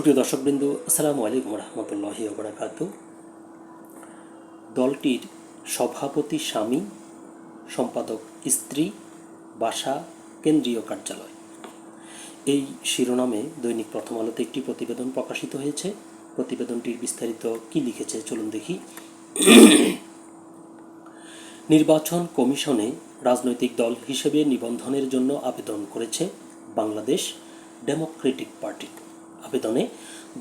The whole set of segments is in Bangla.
সুপ্রিয় দর্শকবৃন্দ, আসসালামু আলাইকুম রহমতুল্লাহি ওবরাকাত দলটির সভাপতি স্বামী, সম্পাদক স্ত্রী, বাসা, কেন্দ্রীয় কার্যালয়। এই শিরোনামে দৈনিক প্রথম আলোতে একটি প্রতিবেদন প্রকাশিত হয়েছে। প্রতিবেদনটির বিস্তারিত কি লিখেছে চলুন দেখি। নির্বাচন কমিশনে রাজনৈতিক দল হিসেবে নিবন্ধনের জন্য আবেদন করেছে বাংলাদেশ ডেমোক্রেটিক পার্টি। আবেদনে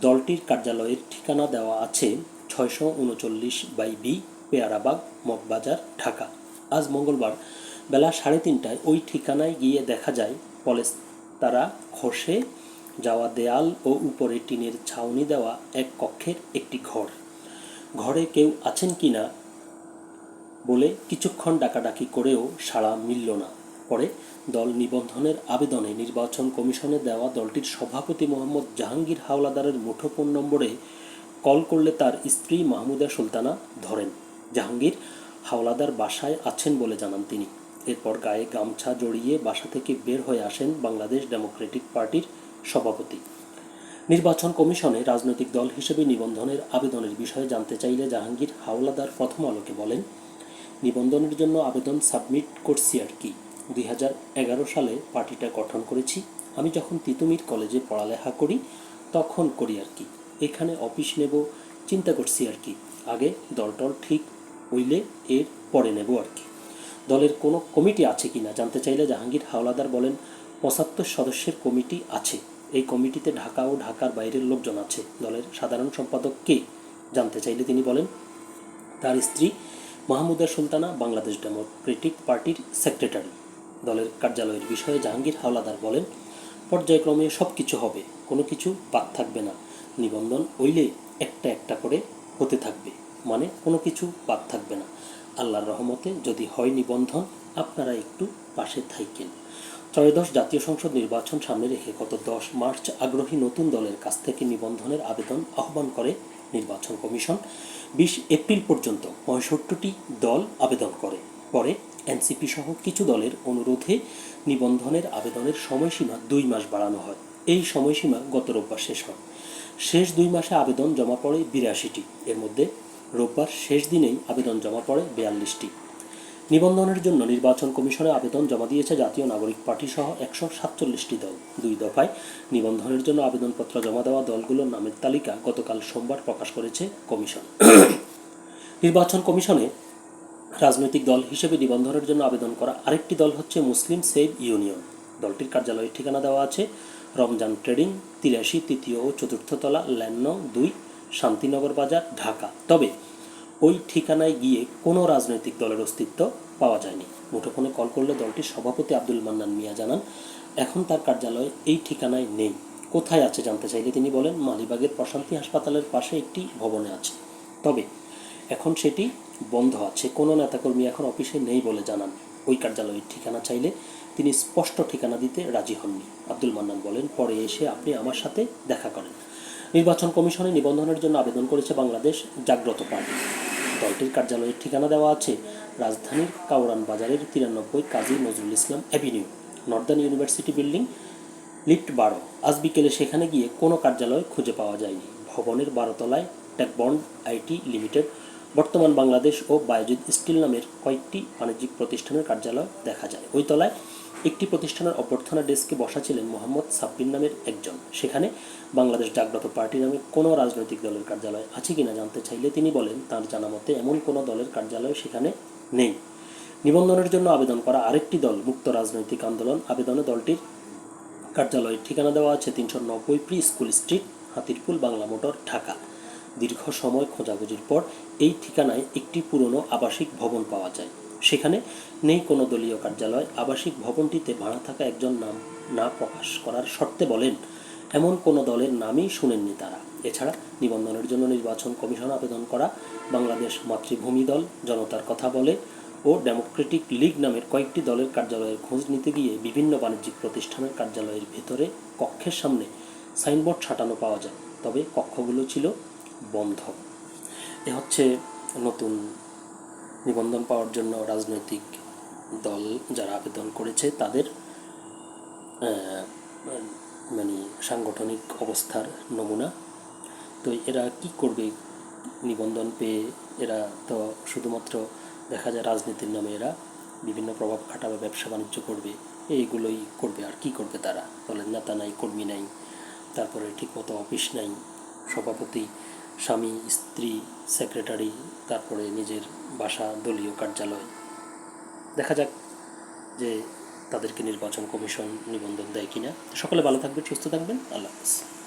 দলটির কার্যালয়ের ঠিকানা দেওয়া আছে ছয়শো উনচল্লিশ বাই বি, পেয়ারাবাগ, মগবাজার, ঢাকা। আজ মঙ্গলবার বেলা সাড়ে তিনটায় ওই ঠিকানায় গিয়ে দেখা যায় পলেস তারা খসে যাওয়া দেয়াল ও উপরে টিনের ছাউনি দেওয়া এক কক্ষের একটি ঘর। ঘরে কেউ আছেন কি না বলে কিছুক্ষণ ডাকাডাকি করেও সাড়া মিলল না। পরে দল নিবন্ধনের আবেদনে নির্বাচন কমিশনে দেওয়া দলটির সভাপতি মোহাম্মদ জাহাঙ্গীর হাওলাদারের মুঠোফোন নম্বরে কল করলে তার স্ত্রী মাহমুদা সুলতানা ধরেন। জাহাঙ্গীর হাওলাদার বাসায় আছেন বলে জানান তিনি। এরপর গায়ে গামছা জড়িয়ে বাসা থেকে বের হয়ে আসেন বাংলাদেশ ডেমোক্রেটিক পার্টির সভাপতি। নির্বাচন কমিশনে রাজনৈতিক দল হিসেবে নিবন্ধনের আবেদনের বিষয়ে জানতে চাইলে জাহাঙ্গীর হাওলাদার প্রথম আলোকে বলেন, নিবন্ধনের জন্য আবেদন সাবমিট করছি আর কি। দুই হাজার এগারো সালে পার্টিটা গঠন করেছি। আমি যখন তিতুমির কলেজে পড়ালেখা করি, তখন করি আর কি। এখানে অফিস নেব, চিন্তা করছি আর কি। আগে দলটল ঠিক হইলে এর পরে নেব আর কি। দলের কোনো কমিটি আছে কি না জানতে চাইলে জাহাঙ্গীর হাওলাদার বলেন, পঁচাত্তর সদস্যের কমিটি আছে। এই কমিটিতে ঢাকা ও ঢাকার বাইরের লোকজন আছে। দলের সাধারণ সম্পাদক কে জানতে চাইলে তিনি বলেন, তার স্ত্রী মাহমুদা সুলতানা, বাংলাদেশ ডেমোক্রেটিক পার্টির সেক্রেটারি। দলের কার্যালয়ের বিষয়ে জাহাঙ্গীর হাওলাদার বলেন, পর্যায়ক্রমে সব কিছু হবে, কোনো কিছু বাদ থাকবে না। নিবন্ধন হইলে একটা একটা করে হতে থাকবে মানে কোনো কিছু বাদ থাকবে না। আল্লাহর রহমতে যদি হয় নিবন্ধন, আপনারা একটু পাশে থাইকেন। ত্রয়োদশ জাতীয় সংসদ নির্বাচন সামনে রেখে গত দশ মার্চ আগ্রহী নতুন দলের কাছ থেকে নিবন্ধনের আবেদন আহ্বান করে নির্বাচন কমিশন। বিশ এপ্রিল পর্যন্ত পঁয়ষট্টিটি দল আবেদন করে। পরে এনসিপি সহ কিছু দলের অনুরোধে নিবন্ধনের আবেদনের সময়সীমা দুই মাস বাড়ানো হয়। এই সময়সীমা গত রোববার শেষ হয়। শেষ দুই মাসে আবেদন জমা পড়ে বিরাশিটি। এর মধ্যে রোববার শেষ দিনেই আবেদন জমা পড়ে বিয়াল্লিশটি। নিবন্ধনের জন্য নির্বাচন কমিশনে আবেদন জমা দিয়েছে জাতীয় নাগরিক পার্টি সহ একশো সাতচল্লিশটি দল। দুই দফায় নিবন্ধনের জন্য আবেদনপত্র জমা দেওয়া দলগুলোর নামের তালিকা গতকাল সোমবার প্রকাশ করেছে কমিশন। নির্বাচন কমিশনে রাজনৈতিক দল হিসেবে নিবন্ধনের জন্য আবেদন করা আরেকটি দল হচ্ছে মুসলিম সেভ ইউনিয়ন। দলটির কার্যালয়ের ঠিকানা দেওয়া আছে রমজান ট্রেডিং, তিরাশি তৃতীয় ও চতুর্থ তলা ল্যান্ন দুই, শান্তিনগর বাজার, ঢাকা। তবে ওই ঠিকানায় গিয়ে কোনো রাজনৈতিক দলের অস্তিত্ব পাওয়া যায়নি। মুঠোফোনে কল করলে দলটির সভাপতি আব্দুল মান্নান মিয়া জানান, এখন তার কার্যালয় এই ঠিকানায় নেই। কোথায় আছে জানতে চাইলে তিনি বলেন, মালিবাগের প্রশান্তি হাসপাতালের পাশে একটি ভবনে আছে। তবে এখন সেটি বন্ধ আছে। কোনো নেতাকর্মী এখন অফিসে নেই বলে জানান। ওই কার্যালয়ের ঠিকানা চাইলে তিনি স্পষ্ট ঠিকানা দিতে রাজি হননি। আব্দুল মান্নান বলেন, পরে এসে আপনি আমার সাথে দেখা করেন। নির্বাচন কমিশনে নিবন্ধনের জন্য আবেদন করেছে বাংলাদেশ জাগ্রত পার্টি। দলটির কার্যালয়ের ঠিকানা দেওয়া আছে রাজধানীর কাউরান বাজারের তিরানব্বই Kazi Nazrul Islam avenue, northern university building, lift বারো। আজ বিকেলে সেখানে গিয়ে কোনো কার্যালয় খুঁজে পাওয়া যায়নি। ভবনের বারোতলায় টেকবন্ড আইটি লিমিটেড বর্তমান বাংলাদেশ ও বায়োজিৎ স্টিল নামের কয়েকটি বাণিজ্যিক প্রতিষ্ঠানের কার্যালয় দেখা যায়। ওই তলায় একটি প্রতিষ্ঠানের অভ্যর্থনা ডেস্কে বসা ছিলেন মোহাম্মদ সাব্বির নামের একজন। সেখানে বাংলাদেশ জাগ্রত পার্টি নামে কোনো রাজনৈতিক দলের কার্যালয় আছে কিনা জানতে চাইলে তিনি বলেন, তার জানা মতে এমন কোনো দলের কার্যালয় সেখানে নেই। নিবন্ধনের জন্য আবেদন করা আরেকটি দল, মুক্ত রাজনৈতিক আন্দোলন আবেদনে দলটির কার্যালয়ের ঠিকানা দেওয়া আছে তিনশো নব্বই free school street, Hatirpool Bangla motor Dhaka. দীর্ঘ সময় খোঁজাখুঁজির পর এই ঠিকানায় একটি পুরনো আবাসিক ভবন পাওয়া যায়। সেখানে নেই কোনো দলীয় কার্যালয়। আবাসিক ভবনটিতে ভাড়া থাকা একজন নাম, না প্রকাশ করার শর্তে বলেন, এমন কোনো দলের নামই শুনেননি তারা। এছাড়া নিবন্ধনের জন্য নির্বাচন কমিশন আবেদন করা, বাংলাদেশ মাতৃভূমি দল, জনতার কথা বলে ও ডেমোক্রেটিক লীগ নামের কয়েকটি দলের কার্যালয়ের খোঁজ নিতে গিয়ে বিভিন্ন বাণিজ্যিক প্রতিষ্ঠানের কার্যালয়ের ভেতরে কক্ষের সামনে সাইনবোর্ড ছাটানো পাওয়া যায়। তবে কক্ষগুলো ছিল বন্ধ। এ হচ্ছে নতুন নিবন্ধন পাওয়ার জন্য রাজনৈতিক দল যারা আবেদন করেছে, তাদের মানে সাংগঠনিক অবস্থার নমুনা। তো এরা কি করবে নিবন্ধন পেয়ে? এরা তো শুধুমাত্র দেখা যায় রাজনীতির নামে এরা বিভিন্ন প্রভাব খাটাবে, ব্যবসা বাণিজ্য করবে, এইগুলোই করবে। আর কি করবে তারা? বলেন, নেতা নাই, কর্মী নাই, তারপরে ঠিকমতো অফিস নাই, সভাপতি স্বামী, স্ত্রী সেক্রেটারি তারপরে নিজের বাসা, দলীয় কার্যালয়। দেখা যাক যে তাদেরকে নির্বাচন কমিশন নিবন্ধন দেয় কিনা। সকলে ভালো থাকবেন, সুস্থ থাকবেন। আল্লাহ হাফিজ।